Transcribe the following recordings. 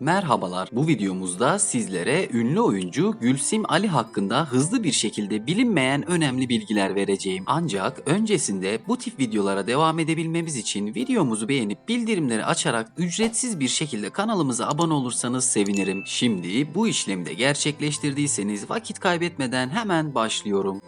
Merhabalar. Bu videomuzda sizlere ünlü oyuncu Gülsim Ali hakkında hızlı bir şekilde bilinmeyen önemli bilgiler vereceğim. Ancak öncesinde bu tip videolara devam edebilmemiz için videomuzu beğenip bildirimleri açarak ücretsiz bir şekilde kanalımıza abone olursanız sevinirim. Şimdi bu işlemi de gerçekleştirdiyseniz vakit kaybetmeden hemen başlıyorum.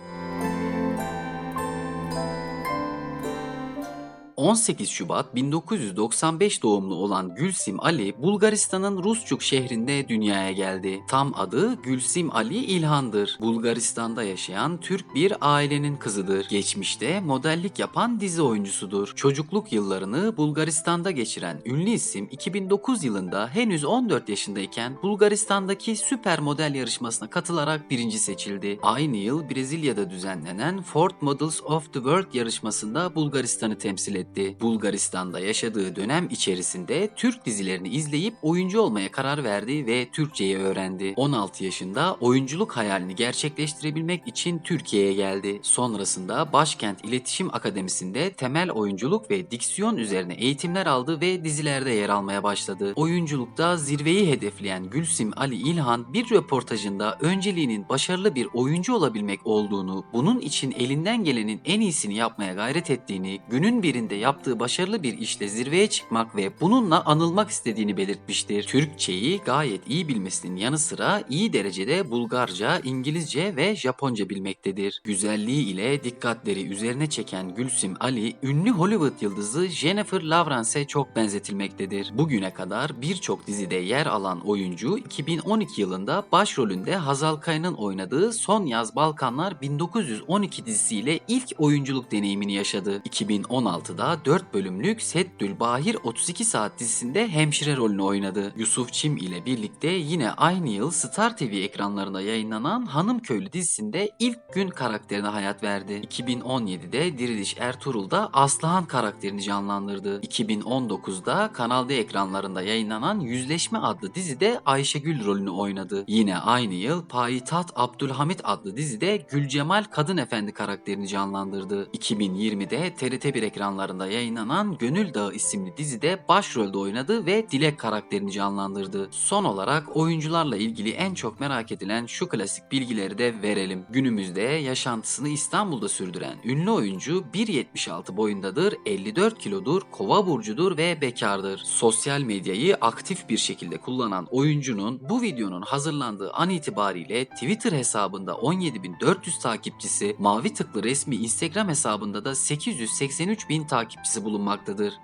18 Şubat 1995 doğumlu olan Gülsim Ali, Bulgaristan'ın Rusçuk şehrinde dünyaya geldi. Tam adı Gülsim Ali İlhan'dır. Bulgaristan'da yaşayan Türk bir ailenin kızıdır. Geçmişte modellik yapan dizi oyuncusudur. Çocukluk yıllarını Bulgaristan'da geçiren ünlü isim 2009 yılında henüz 14 yaşındayken Bulgaristan'daki süper model yarışmasına katılarak birinci seçildi. Aynı yıl Brezilya'da düzenlenen Ford Models of the World yarışmasında Bulgaristan'ı temsil etti. Bulgaristan'da yaşadığı dönem içerisinde Türk dizilerini izleyip oyuncu olmaya karar verdi ve Türkçeyi öğrendi. 16 yaşında oyunculuk hayalini gerçekleştirebilmek için Türkiye'ye geldi. Sonrasında Başkent İletişim Akademisi'nde temel oyunculuk ve diksiyon üzerine eğitimler aldı ve dizilerde yer almaya başladı. Oyunculukta zirveyi hedefleyen Gülsim Ali İlhan bir röportajında önceliğinin başarılı bir oyuncu olabilmek olduğunu, bunun için elinden gelenin en iyisini yapmaya gayret ettiğini, günün birinde yaptığı başarılı bir işle zirveye çıkmak ve bununla anılmak istediğini belirtmiştir. Türkçeyi gayet iyi bilmesinin yanı sıra iyi derecede Bulgarca, İngilizce ve Japonca bilmektedir. Güzelliği ile dikkatleri üzerine çeken Gülsim Ali, ünlü Hollywood yıldızı Jennifer Lawrence'e çok benzetilmektedir. Bugüne kadar birçok dizide yer alan oyuncu 2012 yılında başrolünde Hazal Kaya'nın oynadığı Son Yaz Balkanlar 1912 dizisiyle ilk oyunculuk deneyimini yaşadı. 2016'da 4 bölümlük Seddül Bahir 32 Saat dizisinde hemşire rolünü oynadı. Yusuf Çim ile birlikte yine aynı yıl Star TV ekranlarında yayınlanan Hanım Köylü dizisinde ilk gün karakterine hayat verdi. 2017'de Diriliş Ertuğrul'da Aslıhan karakterini canlandırdı. 2019'da Kanal D ekranlarında yayınlanan Yüzleşme adlı dizide Ayşegül rolünü oynadı. Yine aynı yıl Payitaht Abdülhamit adlı dizide Gülcemal Kadın Efendi karakterini canlandırdı. 2020'de TRT1 ekranlarında yayınlanan Gönül Dağı isimli dizide başrolde oynadı ve Dilek karakterini canlandırdı. Son olarak oyuncularla ilgili en çok merak edilen şu klasik bilgileri de verelim. Günümüzde yaşantısını İstanbul'da sürdüren ünlü oyuncu 1.76 boyundadır, 54 kilodur, kova burcudur ve bekardır. Sosyal medyayı aktif bir şekilde kullanan oyuncunun bu videonun hazırlandığı an itibariyle Twitter hesabında 17.400 takipçisi, mavi tıklı resmi Instagram hesabında da 883.000 takipçisi bulunmaktadır.